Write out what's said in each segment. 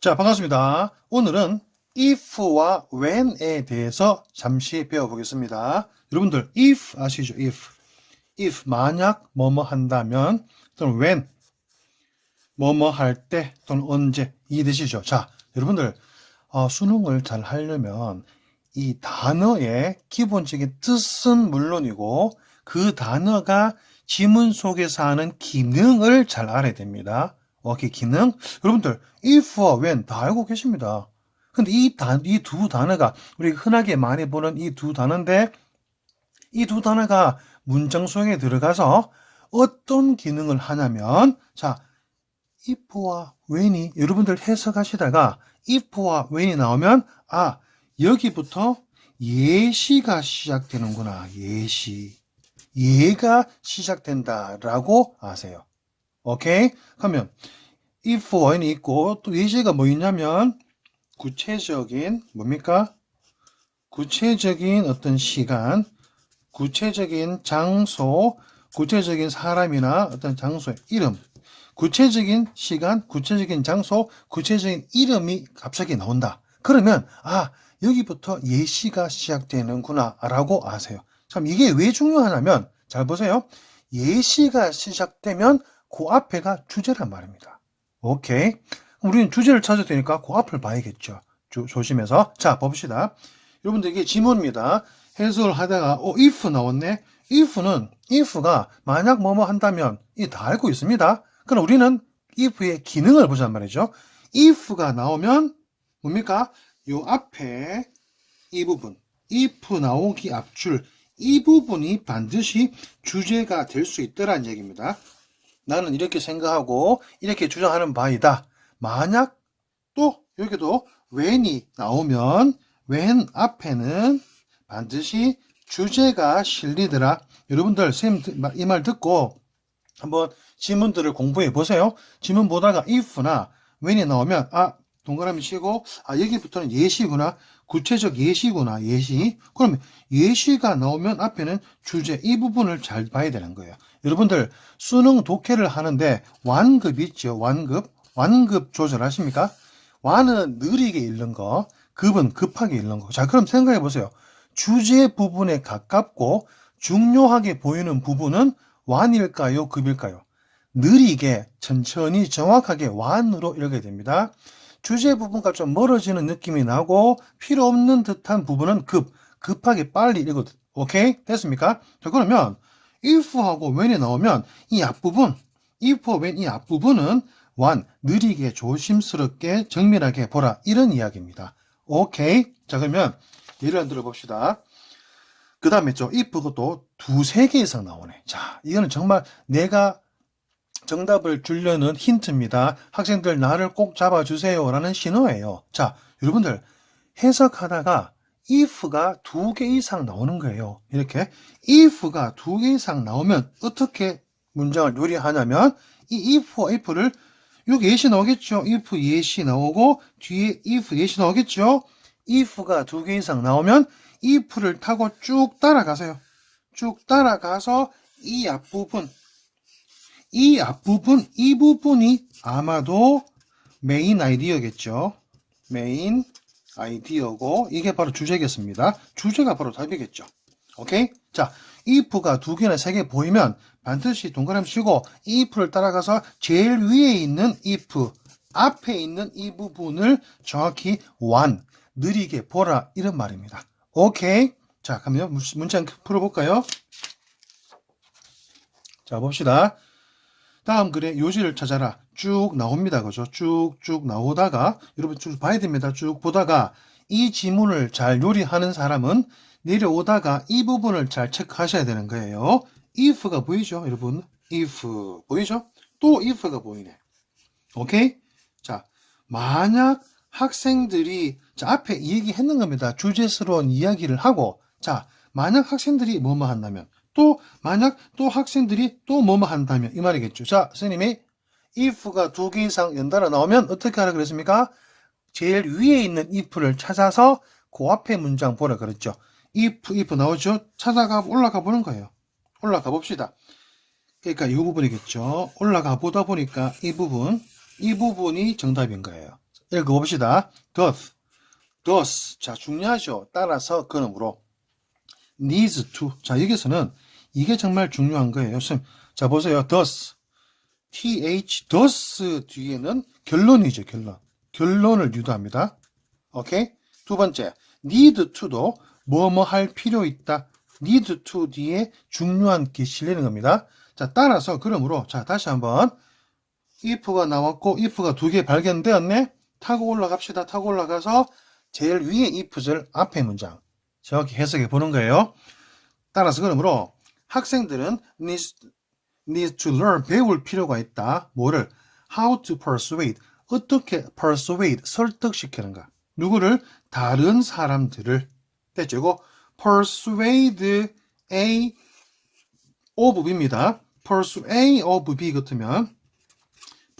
자, 반갑습니다. 오늘은 if와 when에 대해서 잠시 배워보겠습니다. 여러분들, if 아시죠? if. if, 만약 뭐뭐 한다면, 또는 when, 뭐뭐 할 때, 또는 언제, 이해되시죠? 자, 여러분들, 어, 수능을 잘 하려면 이 단어의 기본적인 뜻은 물론이고, 그 단어가 지문 속에서 하는 기능을 잘 알아야 됩니다. 오케이, 기능. 여러분들, if와 when 다 알고 계십니다. 근데 이 단, 이두 단어가, 우리 흔하게 많이 보는 이 두 단어인데, 이 두 단어가 문장 속에 들어가서 어떤 기능을 하냐면, 자, if와 when이 여러분들 해석하시다가 if와 when이 나오면, 아, 여기부터 예시가 시작되는구나. 예시. 예가 시작된다라고 아세요. 오케이? 그러면 if when이 있고 또 예시가 뭐 있냐면 구체적인 뭡니까? 구체적인 어떤 시간, 구체적인 장소, 구체적인 사람이나 어떤 장소의 이름, 구체적인 시간, 구체적인 장소, 구체적인 이름이 갑자기 나온다. 그러면 아 여기부터 예시가 시작되는구나 라고 아세요. 참 이게 왜 중요하냐면 잘 보세요. 예시가 시작되면 그 앞에가 주제란 말입니다. 오케이. 우리는 주제를 찾아야 되니까 그 앞을 봐야겠죠. 조, 조심해서. 자, 봅시다. 여러분들 이게 지문입니다. 해석을 하다가, 어, if 나왔네? if는, if가 만약 뭐뭐 한다면, 이 다 알고 있습니다. 그럼 우리는 if의 기능을 보자 말이죠. if가 나오면, 뭡니까? 요 앞에 이 부분, if 나오기 앞줄, 이 부분이 반드시 주제가 될 수 있다는 얘기입니다. 나는 이렇게 생각하고 이렇게 주장하는 바이다. 만약 또 여기도 when이 나오면 when 앞에는 반드시 주제가 실리더라. 여러분들 쌤이말 듣고 한번 지문들을 공부해 보세요. 지문 보다가 if나 when이 나오면 아 동그라미 치고 아 여기부터는 예시구나 구체적 예시구나 예시. 그러면 예시가 나오면 앞에는 주제 이 부분을 잘 봐야 되는 거예요. 여러분들 수능 독해를 하는데 완급 있죠. 완급. 완급 조절하십니까? 완은 느리게 읽는 거 급은 급하게 읽는 거 자 그럼 생각해 보세요. 주제 부분에 가깝고 중요하게 보이는 부분은 완일까요? 급일까요? 느리게 천천히 정확하게 완으로 읽어야 됩니다 주제 부분과 좀 멀어지는 느낌이 나고 필요 없는 듯한 부분은 급, 급하게 빨리 읽어도 오케이? 됐습니까? 자 그러면 if하고 when이 나오면 이 앞부분 if, when 이 앞부분은 완, 느리게 조심스럽게 정밀하게 보라 이런 이야기입니다. 오케이? 자 그러면 예를 들어 봅시다. 그 다음에 저 if가 또 두세 개 이상 나오네. 자 이거는 정말 내가 정답을 주려는 힌트입니다. 학생들 나를 꼭 잡아주세요 라는 신호예요. 자, 여러분들 해석하다가 if가 두 개 이상 나오는 거예요. 이렇게 if가 두 개 이상 나오면 어떻게 문장을 요리하냐면 이 if와 if를 여기 예시 나오겠죠. if 예시 나오고 뒤에 if 예시 나오겠죠. if가 두 개 이상 나오면 if를 타고 쭉 따라가세요. 쭉 따라가서 이 앞부분 이 앞부분, 이 부분이 아마도 메인 아이디어겠죠. 메인 아이디어고 이게 바로 주제겠습니다. 주제가 바로 답이겠죠. 오케이? 자, if가 두 개나 세 개 보이면 반드시 동그라미 치고 if를 따라가서 제일 위에 있는 if 앞에 있는 이 부분을 정확히 완 느리게 보라 이런 말입니다. 오케이? 자, 그러면 문장 풀어볼까요? 자, 봅시다. 다음 글에 요지를 찾아라 쭉 나옵니다. 그죠? 쭉쭉 나오다가 여러분 쭉 봐야 됩니다. 쭉 보다가 이 지문을 잘 요리하는 사람은 내려오다가 이 부분을 잘 체크하셔야 되는 거예요. if가 보이죠? 여러분 if 보이죠? 또 if가 보이네. 오케이? 자, 만약 학생들이 자, 앞에 이 얘기 했는 겁니다. 주제스러운 이야기를 하고 자, 만약 학생들이 뭐뭐 한다면 또 만약 또 학생들이 또 뭐뭐 한다면 이 말이겠죠. 자, 선생님이 if가 두 개 이상 연달아 나오면 어떻게 하라 그랬습니까? 제일 위에 있는 if를 찾아서 그 앞에 문장 보라 그랬죠. if, if 나오죠? 찾아가 올라가 보는 거예요. 올라가 봅시다. 그러니까 이 부분이겠죠. 올라가 보다 보니까 이 부분, 이 부분이 정답인 거예요. 읽어봅시다. doth, does. 자, 중요하죠. 따라서 그러므로 needs to. 자, 여기서는 이게 정말 중요한 거예요. 선생님, 자, 보세요. does. th, does 뒤에는 결론이죠, 결론. 결론을 유도합니다. 오케이? 두 번째, need to도 뭐뭐 할 필요 있다. need to 뒤에 중요한 게 실리는 겁니다. 자, 따라서 그러므로 자, 다시 한번 if가 나왔고 if가 두 개 발견되었네. 타고 올라갑시다. 타고 올라가서 제일 위에 if절 앞에 문장 정확히 해석해 보는 거예요. 따라서 그러므로 학생들은 needs, needs to learn 배울 필요가 있다. 뭐를 how to persuade 어떻게 persuade 설득시키는가 누구를 다른 사람들을 됐죠? persuade A of B입니다. persuade of B 같으면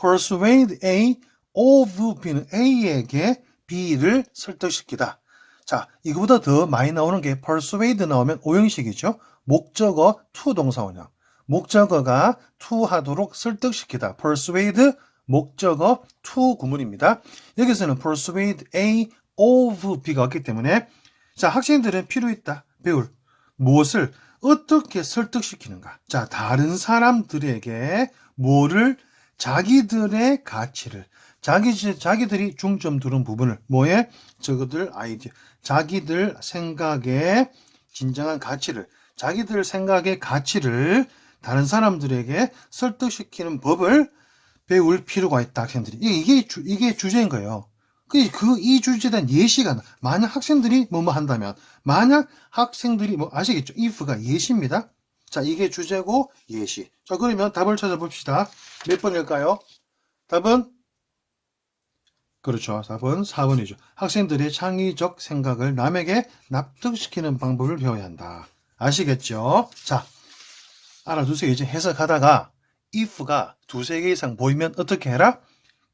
persuade A of B는 A에게 B를 설득시키다. 자, 이거보다 더 많이 나오는 게 persuade 나오면 오형식이죠. 목적어 to 동사원형. 목적어가 to 하도록 설득시키다. persuade 목적어 to 구문입니다. 여기서는 persuade A of B가 왔기 때문에 자, 학생들은 필요 있다. 배울 무엇을 어떻게 설득시키는가? 자, 다른 사람들에게 뭐를 자기들의 가치를 자기 자기들이 중점 두는 부분을 뭐에 저것들 아이디어 자기들 생각의 진정한 가치를 자기들 생각의 가치를 다른 사람들에게 설득시키는 법을 배울 필요가 있다 학생들이 이게 주, 이게 주제인 거예요. 그이 주제에 대한 예시가 나. 만약 학생들이 뭐뭐 한다면 만약 학생들이 뭐 아시겠죠? if가 예시입니다. 자 이게 주제고 예시. 자 그러면 답을 찾아봅시다. 몇 번일까요? 답은 그렇죠. 답은 4번이죠. 학생들의 창의적 생각을 남에게 납득시키는 방법을 배워야 한다. 아시겠죠? 자, 알아두세요. 이제 해석하다가 if가 두세 개 이상 보이면 어떻게 해라?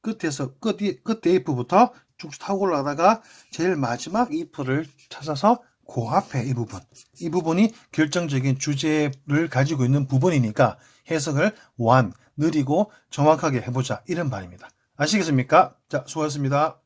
끝에서 끝, 끝에 if부터 쭉 타고 올라가다가 제일 마지막 if를 찾아서 그 앞에 이 부분. 이 부분이 결정적인 주제를 가지고 있는 부분이니까 해석을 완, 느리고 정확하게 해보자. 이런 말입니다. 아시겠습니까? 자, 수고하셨습니다.